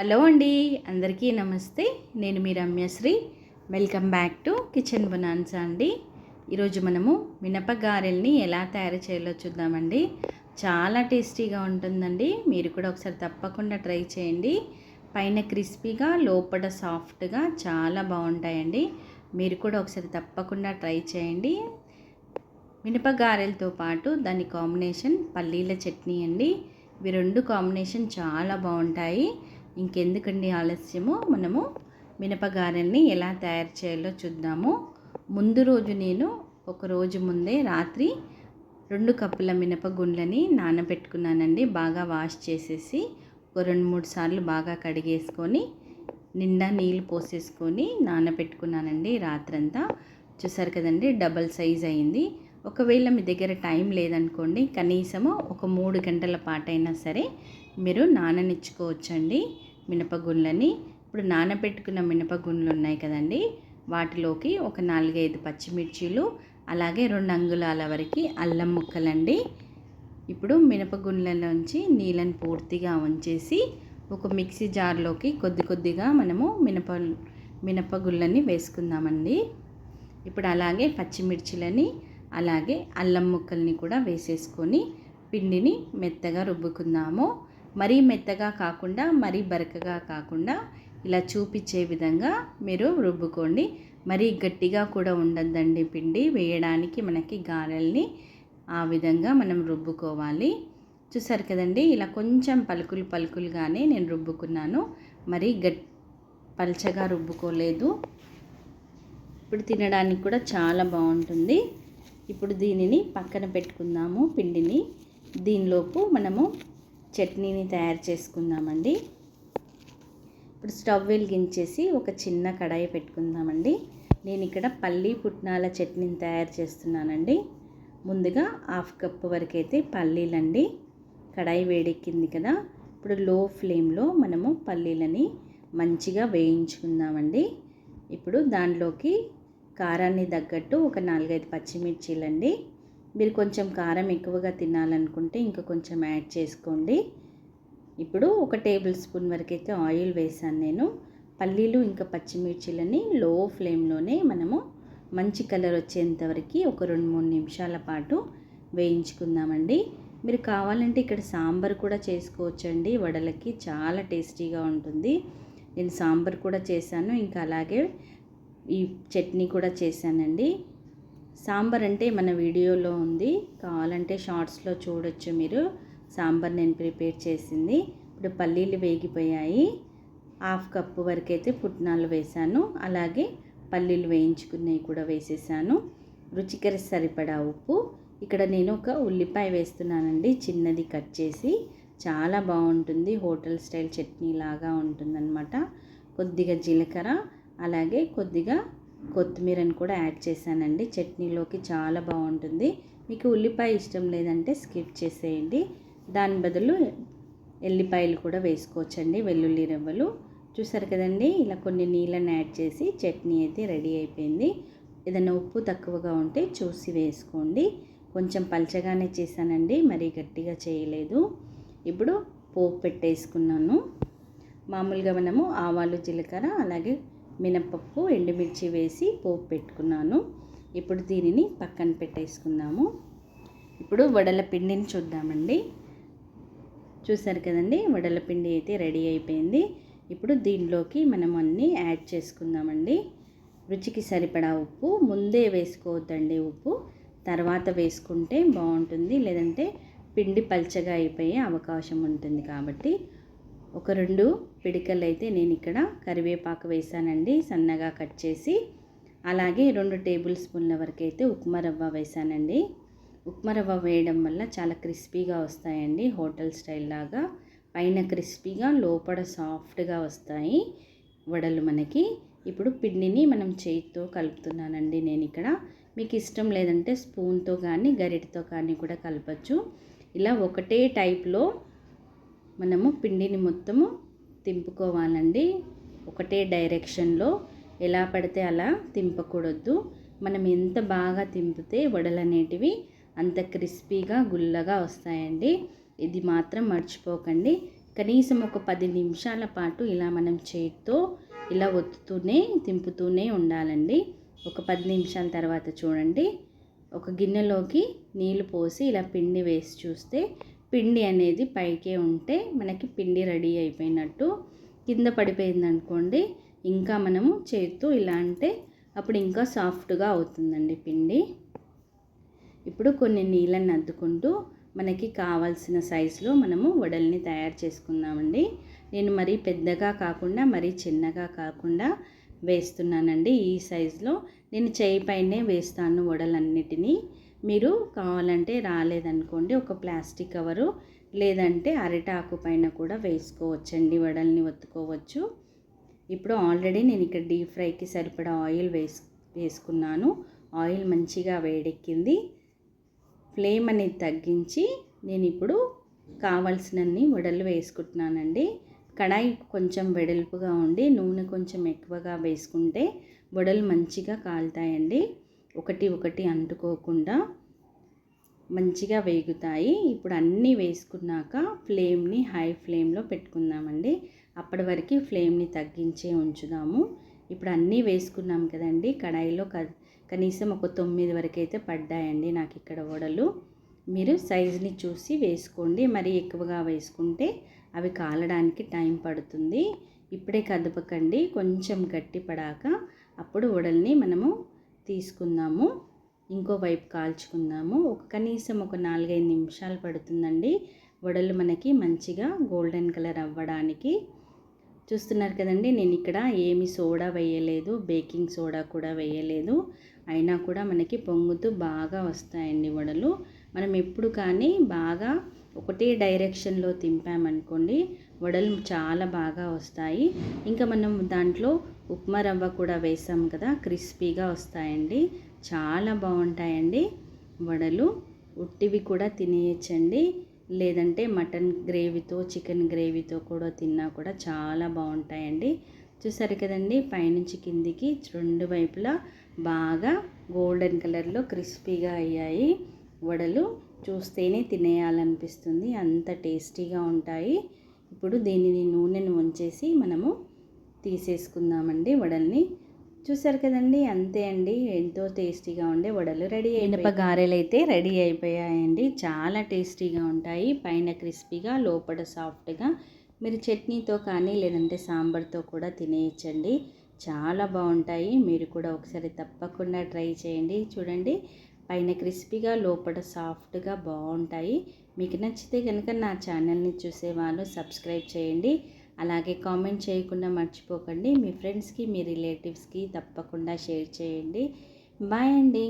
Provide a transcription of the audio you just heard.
Hello అండి అందరికీ నమస్తే. నేను మీ Ramyasri. Welcome back to kitchen bonanza అండి. ఈరోజు మనము మినపగారెల్ని ఎలా తయారు చేయాలో చూద్దామండి. చాలా టేస్టీగా ఉంటుందండి. మీరు కూడా ఒకసారి తప్పకుండా ట్రై చేయండి. పైన క్రిస్పీగా లోపల సాఫ్ట్గా చాలా బాగుంటాయండి. మీరు కూడా ఒకసారి తప్పకుండా ట్రై చేయండి. మినపగారెలతో పాటు దాని కాంబినేషన్ పల్లీల చట్నీ అండి. ఇవి రెండు కాంబినేషన్ చాలా బాగుంటాయి. ఇంకెందుకండి ఆలస్యము? మనము మినపగారెల్ని ఎలా తయారు చేయాలో చూద్దాము. ముందు రోజు నేను ఒక రోజు ముందే రాత్రి రెండు కప్పుల మినపగుండ్లని నానబెట్టుకున్నానండి. బాగా వాష్ చేసేసి ఒక రెండు మూడు సార్లు బాగా కడిగేసుకొని నిండా నీళ్ళు పోసేసుకొని నానబెట్టుకున్నానండి రాత్రంతా. చూసారు కదండి డబల్ సైజ్ అయింది. ఒకవేళ మీ దగ్గర టైం లేదనుకోండి కనీసము ఒక మూడు గంటల పాటైనా సరే మీరు నాననిచ్చుకోవచ్చండి. మినపగుళ్ళని ఇప్పుడు నానబెట్టుకున్న మినపగుండ్లు ఉన్నాయి కదండి. వాటిలోకి ఒక నాలుగైదు పచ్చిమిర్చీలు అలాగే రెండు అంగుళాల వరకు అల్లం ముక్కలండి. ఇప్పుడు మినపగుండ్లలోంచి నీళ్ళని పూర్తిగా ఉంచేసి ఒక మిక్సీ జార్లోకి కొద్ది కొద్దిగా మనము మినప మినపగుళ్ళని వేసుకుందామండి. ఇప్పుడు అలాగే పచ్చిమిర్చిలని అలాగే అల్లం ముక్కల్ని కూడా వేసేసుకొని పిండిని మెత్తగా రుబ్బుకుందాము. మరీ మెత్తగా కాకుండా మరీ బరకగా కాకుండా ఇలా చూపించే విధంగా మీరు రుబ్బుకోండి. మరీ గట్టిగా కూడా ఉండద్దండి పిండి. వేయడానికి మనకి గారెల్ని ఆ విధంగా మనం రుబ్బుకోవాలి. చూసారు కదండి ఇలా కొంచెం పలుకులు పలుకులుగానే నేను రుబ్బుకున్నాను. మరీ గట్ పల్చగా రుబ్బుకోలేదు. ఇప్పుడు తినడానికి కూడా చాలా బాగుంటుంది. ఇప్పుడు దీనిని పక్కన పెట్టుకుందాము పిండిని. దీనిలోపు మనము చట్నీని తయారు చేసుకుందామండి. ఇప్పుడు స్టవ్ వెలిగించేసి ఒక చిన్న కడాయి పెట్టుకుందామండి. నేను ఇక్కడ పల్లీ పుట్నాల చట్నీని తయారు చేస్తున్నానండి. ముందుగా హాఫ్ కప్ వరకు అయితే పల్లీలండి. కడాయి వేడెక్కింది కదా. ఇప్పుడు లో ఫ్లేమ్లో మనము పల్లీలని మంచిగా వేయించుకుందామండి. ఇప్పుడు దానిలోకి కారాన్ని తగ్గట్టు ఒక నాలుగైదు పచ్చిమిర్చీలండి. మీరు కొంచెం కారం ఎక్కువగా తినాలనుకుంటే ఇంకా కొంచెం యాడ్ చేసుకోండి. ఇప్పుడు ఒక టేబుల్ స్పూన్ వరకు అయితే ఆయిల్ వేసాను నేను. పల్లీలు ఇంకా పచ్చిమిర్చిలని లో ఫ్లేమ్లోనే మనము మంచి కలర్ వచ్చేంత వరకు ఒక రెండు మూడు నిమిషాల పాటు వేయించుకుందామండి. మీరు కావాలంటే ఇక్కడ సాంబార్ కూడా చేసుకోవచ్చండి. వడలకి చాలా టేస్టీగా ఉంటుంది. నేను సాంబార్ కూడా చేశాను. ఇంకా అలాగే ఈ చట్నీ కూడా చేశానండి. సాంబార్ అంటే మన వీడియోలో ఉంది. కావాలంటే షార్ట్స్లో చూడొచ్చు మీరు. సాంబార్ నేను ప్రిపేర్ చేసింది. ఇప్పుడు పల్లీలు వేగిపోయాయి. హాఫ్ కప్పు వరకు అయితే పుట్నాలు వేసాను అలాగే పల్లీలు వేయించుకున్నవి కూడా వేసేసాను. రుచికర సరిపడా ఉప్పు. ఇక్కడ నేను ఒక ఉల్లిపాయ వేస్తున్నానండి. చిన్నది కట్ చేసి చాలా బాగుంటుంది. హోటల్ స్టైల్ చట్నీ లాగా ఉంటుందన్నమాట. కొద్దిగా జీలకర్ర అలాగే కొద్దిగా కొత్తిమీరని కూడా యాడ్ చేశానండి. చట్నీలోకి చాలా బాగుంటుంది. మీకు ఉల్లిపాయ ఇష్టం లేదంటే స్కిప్ చేసేయండి. దాని బదులు ఎల్లిపాయలు కూడా వేసుకోవచ్చండి వెల్లుల్లి రవ్వలు చూసారు కదండి ఇలా కొన్ని నీళ్ళని యాడ్ చేసి చట్నీ అయితే రెడీ అయిపోయింది. ఏదైనా ఉప్పు తక్కువగా ఉంటే చూసి వేసుకోండి. కొంచెం పలచగానే చేశానండి మరీ గట్టిగా చేయలేదు. ఇప్పుడు పోపు పెట్టేసుకున్నాను. మామూలుగా మనము ఆవాలు జీలకర్ర అలాగే మినపప్పు ఎండుమిర్చి వేసి పోపు పెట్టుకున్నాను. ఇప్పుడు దీనిని పక్కన పెట్టేసుకుందాము. ఇప్పుడు వడల పిండిని చూద్దామండి. చూసారు కదండి వడల పిండి అయితే రెడీ అయిపోయింది. ఇప్పుడు దీనిలోకి మనం అన్నీ యాడ్ చేసుకుందామండి. రుచికి సరిపడా ఉప్పు ముందే వేసుకోవద్దండి ఉప్పు. తర్వాత వేసుకుంటే బాగుంటుంది లేదంటే పిండి పల్చగా అయిపోయే అవకాశం ఉంటుంది కాబట్టి ఒక రెండు పిడికలు అయితే నేను ఇక్కడ కరివేపాకు వేసానండి సన్నగా కట్ చేసి. అలాగే రెండు టేబుల్ స్పూన్ల వరకు అయితే ఉప్మా రవ్వ వేసానండి. ఉప్మా రవ్వ వేయడం వల్ల చాలా క్రిస్పీగా వస్తాయండి హోటల్ స్టైల్ లాగా. పైన క్రిస్పీగా లోపల సాఫ్ట్గా వస్తాయి వడలు మనకి. ఇప్పుడు పిండిని మనం చేతితో కలుపుతున్నానండి నేను ఇక్కడ మీకు ఇష్టం లేదంటే స్పూన్తో కానీ గరిటతో కానీ కూడా కలపచ్చు. ఇలా ఒకటే టైప్లో మనము పిండిని మొత్తము తింపుకోవాలండి. ఒకటే డైరెక్షన్లో ఎలా పడితే అలా తింపకూడదు. మనం ఎంత బాగా తింపితే వడలు అనేటివి అంత క్రిస్పీగా గుల్లగా వస్తాయండి. ఇది మాత్రం మర్చిపోకండి. కనీసం ఒక పది నిమిషాల పాటు ఇలా మనం చేతితో ఇలా ఒత్తుతూనే తింపుతూనే ఉండాలండి. ఒక పది నిమిషాల తర్వాత చూడండి. ఒక గిన్నెలోకి నీళ్ళు పోసి ఇలా పిండి వేసి చూస్తే పిండి అనేది పైకే ఉంటే మనకి పిండి రెడీ అయిపోయినట్టు కింద పడిపోయింది అనుకోండి ఇంకా మనము చేతితో ఇలా అంటే అప్పుడు ఇంకా సాఫ్ట్గా అవుతుందండి పిండి. ఇప్పుడు కొన్ని నీళ్ళని అద్దుకుంటూ మనకి కావాల్సిన సైజులో మనము వడల్ని తయారు చేసుకుందామండి. నేను మరీ పెద్దగా కాకుండా మరీ చిన్నగా కాకుండా వేస్తున్నానండి ఈ సైజులో. నేను చేయి పైనే వేస్తాను వడలన్నిటినీ. మీరు కావాలంటే రాలేదనుకోండి ఒక ప్లాస్టిక్ కవరు లేదంటే అరిటాకు పైన కూడా వేసుకోవచ్చండి వడల్ని ఒత్తుకోవచ్చు. ఇప్పుడు ఆల్రెడీ నేను ఇక్కడ డీప్ ఫ్రైకి సరిపడా ఆయిల్ వేసు వేసుకున్నాను. ఆయిల్ మంచిగా వేడెక్కింది. ఫ్లేమ్ అనేది తగ్గించి నేను ఇప్పుడు కావాల్సినన్ని వడలు వేసుకుంటున్నానండి. కడాయి కొంచెం వెడల్పుగా ఉండి నూనె కొంచెం ఎక్కువగా వేసుకుంటే వడలు మంచిగా కాలుతాయండి. ఒకటి ఒకటి అంటుకోకుండా మంచిగా వేగుతాయి. ఇప్పుడు అన్నీ వేసుకున్నాక ఫ్లేమ్ని హై ఫ్లేమ్లో పెట్టుకుందామండి. అప్పటి వరకు ఫ్లేమ్ని తగ్గించే ఉంచుదాము. ఇప్పుడు అన్నీ వేసుకున్నాం కదండి. కడాయిలో కనీసం ఒక తొమ్మిది వరకు అయితే పడ్డాయండి నాకు ఇక్కడ వడలు మీరు సైజుని చూసి వేసుకోండి. మరి ఎక్కువగా వేసుకుంటే అవి కాలడానికి టైం పడుతుంది. ఇప్పుడే కదపకండి. కొంచెం గట్టి పడాక అప్పుడు వడల్ని మనము తీసుకుందాము. ఇంకో వైపు కాల్చుకుందాము. ఒక కనీసం ఒక నాలుగైదు నిమిషాలు పడుతుందండి. వడలు మనకి మంచిగా గోల్డెన్ కలర్ అవ్వడానికి. చూస్తున్నారు కదండి నేను ఇక్కడ ఏమి సోడా వేయలేదు బేకింగ్ సోడా కూడా వేయలేదు. అయినా కూడా మనకి పొంగుతూ బాగా వస్తాయండి వడలు. మనం ఎప్పుడు కానీ బాగా ఒకటే డైరెక్షన్లో తింపామనుకోండి వడలు చాలా బాగా వస్తాయి. ఇంకా మనం దాంట్లో ఉప్మా రవ్వ కూడా వేసాం కదా క్రిస్పీగా వస్తాయండి. చాలా బాగుంటాయండి. వడలు ఉట్టివి కూడా తినేయచ్చండి. లేదంటే మటన్ గ్రేవీతో చికెన్ గ్రేవీతో కూడా తిన్నా కూడా చాలా బాగుంటాయండి. చూసారు కదండి పైనుంచి కిందికి రెండు వైపులా బాగా గోల్డెన్ కలర్లో క్రిస్పీగా అయ్యాయి. వడలు చూస్తేనే తినేయాలనిపిస్తుంది. అంత టేస్టీగా ఉంటాయి. ఇప్పుడు దీనిని నూనెను ఉంచేసి మనము తీసేసుకుందామండి వడల్ని. చూసారు కదండి? అంతే అండి. ఎంతో టేస్టీగా ఉండే వడలు రెడీ ఇనప గారెలు అయితే రెడీ అయిపోయాయండి. చాలా టేస్టీగా ఉంటాయి. పైన క్రిస్పీగా లోపల సాఫ్ట్గా. మీరు చట్నీతో కానీ లేదంటే సాంబార్తో కూడా తినేయచ్చండి. చాలా బాగుంటాయి. మీరు కూడా ఒకసారి తప్పకుండా ట్రై చేయండి. చూడండి. పైన క్రిస్పీగా లోపల సాఫ్ట్గా బాగుంటాయి మీకు నచ్చితే కనుక నా ఛానల్ని చూసేవాళ్ళు సబ్స్క్రైబ్ చేయండి. అలాగే కామెంట్ చేయకుండా మర్చిపోకండి. మీ ఫ్రెండ్స్కి మీ రిలేటివ్స్కి తప్పకుండా షేర్ చేయండి. బాయ్ అండి.